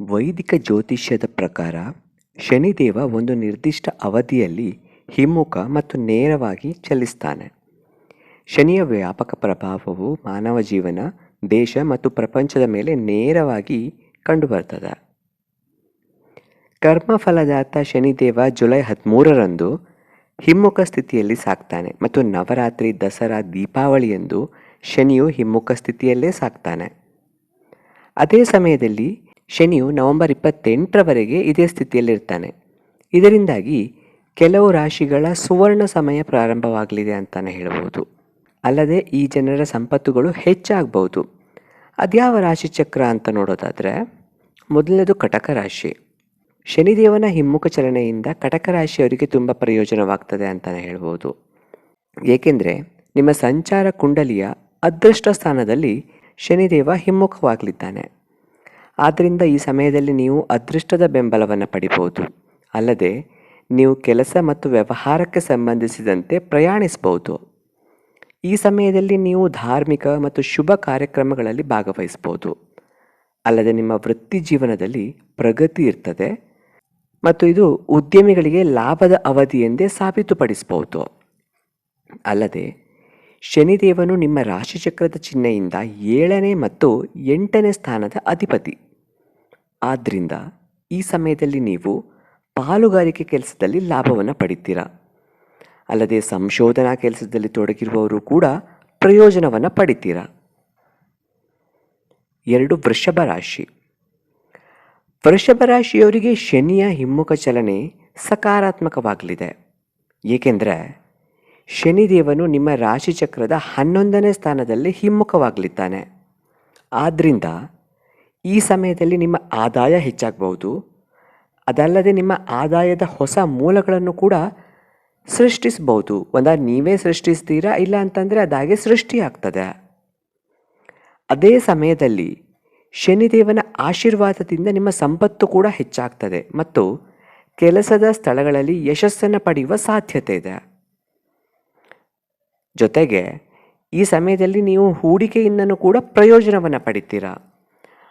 ವೈದಿಕ ಜ್ಯೋತಿಷ್ಯದ ಪ್ರಕಾರ ಶನಿದೇವ ಒಂದು ನಿರ್ದಿಷ್ಟ ಅವಧಿಯಲ್ಲಿ ಹಿಮ್ಮುಖ ಮತ್ತು ನೇರವಾಗಿ ಚಲಿಸ್ತಾನೆ. ಶನಿಯ ವ್ಯಾಪಕ ಪ್ರಭಾವವು ಮಾನವ ಜೀವನ, ದೇಶ ಮತ್ತು ಪ್ರಪಂಚದ ಮೇಲೆ ನೇರವಾಗಿ ಕಂಡುಬರ್ತದೆ. ಕರ್ಮಫಲದಾತ ಶನಿದೇವ ಜುಲೈ ಹದಿಮೂರರಂದು ಹಿಮ್ಮುಖ ಸ್ಥಿತಿಯಲ್ಲಿ ಸಾಕ್ತಾನೆ ಮತ್ತು ನವರಾತ್ರಿ, ದಸರಾ ದೀಪಾವಳಿಯಂದು ಶನಿಯು ಹಿಮ್ಮುಖ ಸ್ಥಿತಿಯಲ್ಲೇ ಸಾಕ್ತಾನೆ. ಅದೇ ಸಮಯದಲ್ಲಿ ಶನಿಯು ನವೆಂಬರ್ ಇಪ್ಪತ್ತೆಂಟರವರೆಗೆ ಇದೇ ಸ್ಥಿತಿಯಲ್ಲಿರ್ತಾನೆ. ಇದರಿಂದಾಗಿ ಕೆಲವು ರಾಶಿಗಳ ಸುವರ್ಣ ಸಮಯ ಪ್ರಾರಂಭವಾಗಲಿದೆ ಅಂತಲೇ ಹೇಳಬಹುದು ಅಲ್ಲದೆ ಈ ಜನರ ಸಂಪತ್ತುಗಳು ಹೆಚ್ಚಾಗಬಹುದು ಅದ್ಯಾವ ರಾಶಿ ಚಕ್ರ ಅಂತ ನೋಡೋದಾದರೆ ಮೊದಲನೇದು ಕಟಕ ರಾಶಿ. ಶನಿದೇವನ ಹಿಮ್ಮುಖ ಚಲನೆಯಿಂದ ಕಟಕ ರಾಶಿಯವರಿಗೆ ತುಂಬ ಪ್ರಯೋಜನವಾಗ್ತದೆ ಅಂತಲೇ ಹೇಳ್ಬೋದು. ಏಕೆಂದರೆ ನಿಮ್ಮ ಸಂಚಾರ ಕುಂಡಲಿಯ ಅದೃಷ್ಟ ಸ್ಥಾನದಲ್ಲಿ ಶನಿದೇವ ಹಿಮ್ಮುಖವಾಗಲಿದ್ದಾನೆ. ಆದ್ದರಿಂದ ಈ ಸಮಯದಲ್ಲಿ ನೀವು ಅದೃಷ್ಟದ ಬೆಂಬಲವನ್ನು ಪಡಿಬೋದು. ಅಲ್ಲದೆ, ನೀವು ಕೆಲಸ ಮತ್ತು ವ್ಯವಹಾರಕ್ಕೆ ಸಂಬಂಧಿಸಿದಂತೆ ಪ್ರಯಾಣಿಸಬಹುದು ಈ ಸಮಯದಲ್ಲಿ ನೀವು ಧಾರ್ಮಿಕ ಮತ್ತು ಶುಭ ಕಾರ್ಯಕ್ರಮಗಳಲ್ಲಿ ಭಾಗವಹಿಸ್ಬೋದು. ಅಲ್ಲದೆ, ನಿಮ್ಮ ವೃತ್ತಿ ಜೀವನದಲ್ಲಿ ಪ್ರಗತಿ ಇರ್ತದೆ ಮತ್ತು ಇದು ಉದ್ಯಮಿಗಳಿಗೆ ಲಾಭದ ಅವಧಿ ಎಂದೇ ಸಾಬೀತುಪಡಿಸಬಹುದು ಅಲ್ಲದೆ, ಶನಿದೇವನು ನಿಮ್ಮ ರಾಶಿಚಕ್ರದ ಚಿಹ್ನೆಯಿಂದ ಏಳನೇ ಮತ್ತು ಎಂಟನೇ ಸ್ಥಾನದ ಅಧಿಪತಿ. ಆದ್ದರಿಂದ ಈ ಸಮಯದಲ್ಲಿ ನೀವು ಪಾಲುಗಾರಿಕೆ ಕೆಲಸದಲ್ಲಿ ಲಾಭವನ್ನು ಪಡಿತೀರ. ಅಲ್ಲದೆ ಸಂಶೋಧನಾ ಕೆಲಸದಲ್ಲಿ ತೊಡಗಿರುವವರು ಕೂಡ ಪ್ರಯೋಜನವನ್ನು ಪಡಿತೀರ. ಎರಡು ವೃಷಭ ರಾಶಿ. ವೃಷಭ ರಾಶಿಯವರಿಗೆ ಶನಿಯ ಹಿಮ್ಮುಖ ಚಲನೆ ಸಕಾರಾತ್ಮಕವಾಗಲಿದೆ. ಏಕೆಂದರೆ ಶನಿದೇವನು ನಿಮ್ಮ ರಾಶಿಚಕ್ರದ ಹನ್ನೊಂದನೇ ಸ್ಥಾನದಲ್ಲಿ ಹಿಮ್ಮುಖವಾಗಲಿದ್ದಾನೆ. ಆದ್ದರಿಂದ ಈ ಸಮಯದಲ್ಲಿ ನಿಮ್ಮ ಆದಾಯ ಹೆಚ್ಚಾಗಬಹುದು. ಅದಲ್ಲದೆ ನಿಮ್ಮ ಆದಾಯದ ಹೊಸ ಮೂಲಗಳನ್ನು ಕೂಡ ಸೃಷ್ಟಿಸಬಹುದು. ಒಂದ ನೀವೇ ಸೃಷ್ಟಿಸ್ತೀರಾ ಇಲ್ಲ ಅಂತಂದರೆ ಅದಾಗೆ ಸೃಷ್ಟಿಯಾಗ್ತದೆ. ಅದೇ ಸಮಯದಲ್ಲಿ ಶನಿದೇವನ ಆಶೀರ್ವಾದದಿಂದ ನಿಮ್ಮ ಸಂಪತ್ತು ಕೂಡ ಹೆಚ್ಚಾಗ್ತದೆ ಮತ್ತು ಕೆಲಸದ ಸ್ಥಳಗಳಲ್ಲಿ ಯಶಸ್ಸನ್ನು ಪಡೆಯುವ ಸಾಧ್ಯತೆ ಇದೆ. ಜೊತೆಗೆ ಈ ಸಮಯದಲ್ಲಿ ನೀವು ಹೂಡಿಕೆಯಿಂದನೂ ಕೂಡ ಪ್ರಯೋಜನವನ್ನು ಪಡಿತೀರಾ?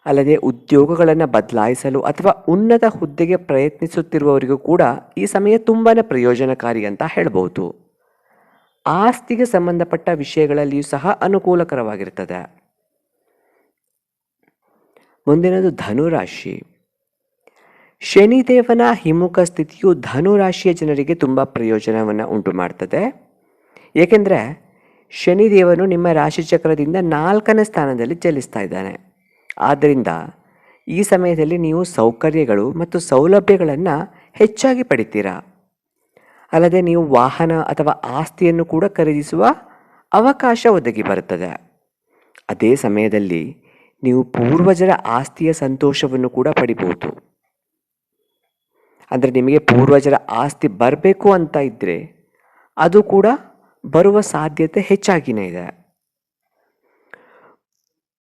ಅಲ್ಲದೆ ಉದ್ಯೋಗಗಳನ್ನು ಬದಲಾಯಿಸಲು ಅಥವಾ ಉನ್ನತ ಹುದ್ದೆಗೆ ಪ್ರಯತ್ನಿಸುತ್ತಿರುವವರಿಗೂ ಕೂಡ ಈ ಸಮಯ ತುಂಬಾ ಪ್ರಯೋಜನಕಾರಿ ಅಂತ ಹೇಳ್ಬೋದು. ಆಸ್ತಿಗೆ ಸಂಬಂಧಪಟ್ಟ ವಿಷಯಗಳಲ್ಲಿಯೂ ಸಹ ಅನುಕೂಲಕರವಾಗಿರ್ತದೆ. ಮುಂದಿನದು ಧನುರಾಶಿ. ಶನಿದೇವನ ಹಿಮ್ಮುಖ ಸ್ಥಿತಿಯು ಧನುರಾಶಿಯ ಜನರಿಗೆ ತುಂಬ ಪ್ರಯೋಜನವನ್ನು ಉಂಟು ಮಾಡ್ತದೆ ಏಕೆಂದರೆ ಶನಿದೇವನು ನಿಮ್ಮ ರಾಶಿಚಕ್ರದಿಂದ ನಾಲ್ಕನೇ ಸ್ಥಾನದಲ್ಲಿ ಚಲಿಸ್ತಾ ಇದ್ದಾನೆ. ಆದ್ದರಿಂದ ಈ ಸಮಯದಲ್ಲಿ ನೀವು ಸೌಕರ್ಯಗಳು ಮತ್ತು ಸೌಲಭ್ಯಗಳನ್ನು ಹೆಚ್ಚಾಗಿ ಪಡಿತೀರಾ? ಅಲ್ಲದೆ ನೀವು ವಾಹನ ಅಥವಾ ಆಸ್ತಿಯನ್ನು ಕೂಡ ಖರೀದಿಸುವ ಅವಕಾಶ ಒದಗಿ ಬರುತ್ತದೆ. ಅದೇ ಸಮಯದಲ್ಲಿ ನೀವು ಪೂರ್ವಜರ ಆಸ್ತಿಯ ಸಂತೋಷವನ್ನು ಕೂಡ ಪಡಿಬೋದು ಅಂದರೆ ನಿಮಗೆ ಪೂರ್ವಜರ ಆಸ್ತಿ ಬರಬೇಕು ಅಂತ ಇದ್ದರೆ ಅದು ಕೂಡ ಬರುವ ಸಾಧ್ಯತೆ ಹೆಚ್ಚಾಗಿನೇ ಇದೆ.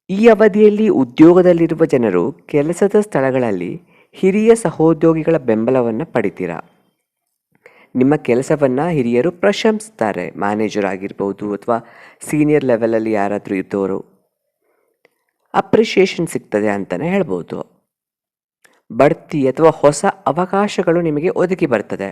ಈ ಅವಧಿಯಲ್ಲಿ ಉದ್ಯೋಗದಲ್ಲಿರುವ ಜನರು ಕೆಲಸದ ಸ್ಥಳಗಳಲ್ಲಿ ಹಿರಿಯ ಸಹೋದ್ಯೋಗಿಗಳ ಬೆಂಬಲವನ್ನು ಪಡಿತೀರಾ? ನಿಮ್ಮ ಕೆಲಸವನ್ನು ಹಿರಿಯರು ಪ್ರಶಂಸಿಸ್ತಾರೆ ಮ್ಯಾನೇಜರ್ ಆಗಿರ್ಬೋದು ಅಥವಾ ಸೀನಿಯರ್ ಲೆವೆಲಲ್ಲಿ ಯಾರಾದರೂ ಇದ್ದವರು ಅಪ್ರಿಷಿಯೇಷನ್ ಸಿಗ್ತದೆ ಅಂತಲೇ ಹೇಳ್ಬೋದು. ಬಡ್ತಿ ಅಥವಾ ಹೊಸ ಅವಕಾಶಗಳು ನಿಮಗೆ ಒದಗಿ ಬರ್ತದೆ.